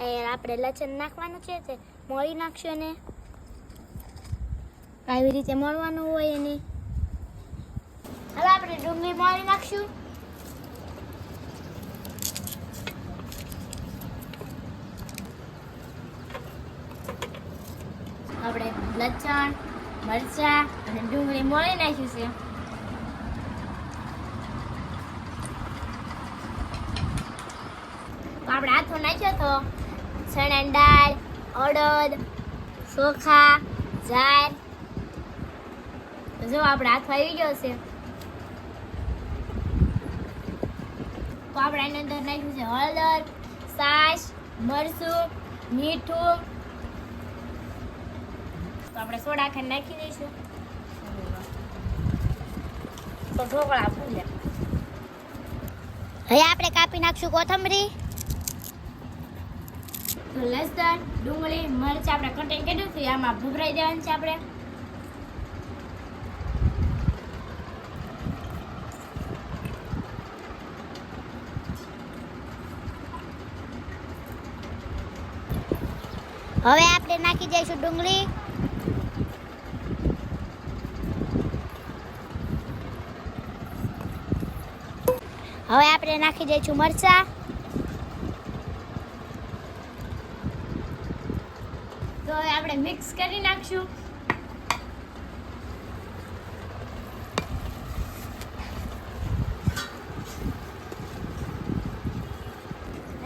એ આપણે લસણ નાખવાનું છે તે મોળી નાખશું એને. આવી રીતે મળવાનું હોય એને. હવે આપણે ડુંગળી મોળી નાખશું. આપણે લસણ, મરચાં અને ડુંગળી મોળી નાખ્યું છે. આપણે હાથો નાખ્યો તો ચણાની દાળ, અડદ, ચોખા, જાર. જો આપણે હાથ આવી ગયો છે. તો આપણે એની અંદર નાખ્યું છે હળદર, સાસ, મરચું, મીઠું. તો આપણે સોડા ખાંડ નાખી દઈશું. તો ઢોકળા ફૂલે. હવે આપણે કાપી નાખશું કોથમરી. લસણ ડુંગળી, મરચ આપણે કટિંગ કર્યું હતું આમાં ભભરાઈ દેવાનું છે આપણે. હવે આપણે નાખી દઈશું ડુંગળી. હવે આપણે નાખી દઈશું મરચા. તો હવે આપણે મિક્સ કરી નાખશું.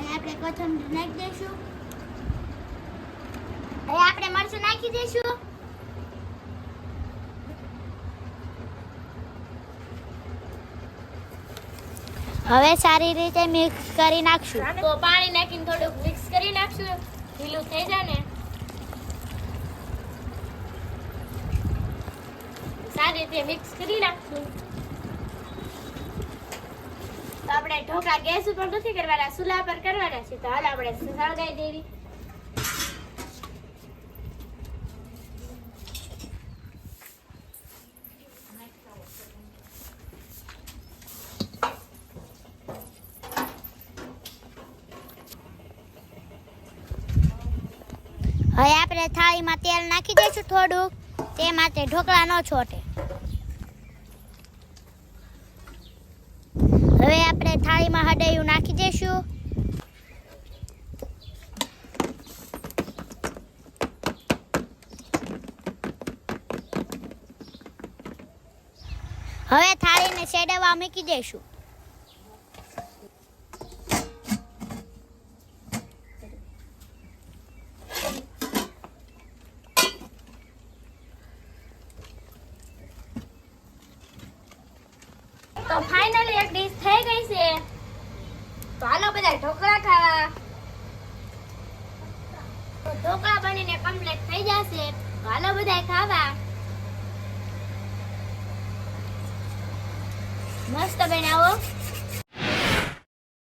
આપણે કોથમરી નાખી દઈશું. હવે આપણે મરચું નાખી દઈશું. હવે સારી રીતે મિક્સ કરી નાખશું. તો પાણી નાખીને થોડુંક મિક્સ કરી નાખશું. ઢીલું થઈ જાય ને સારી રીતે મિક્સ કરી નાખશું. તો આપણે ઢોકળા ગેસ ઉપર નથી કરવાના, ચૂલા પર કરવાના છે. તો હાલ આપણે સળગાવી દેવી. હવે આપણે થાળીમાં તેલ નાખી દઈશું થોડુંક. તે માટે ઢોકળા ન છોટે હવે આપણે હડાયું નાખી દઈશું હવે થાળીને સેડવા મૂકી દઈશું તો ફાઇનલી એક ડીશ થઈ ગઈ છે. તો બધા ઢોકળા ખાવા. ઢોકળા બનીને કમ્પ્લીટ થઈ જશે. તો બધા ખાવા. મસ્ત બનાવો.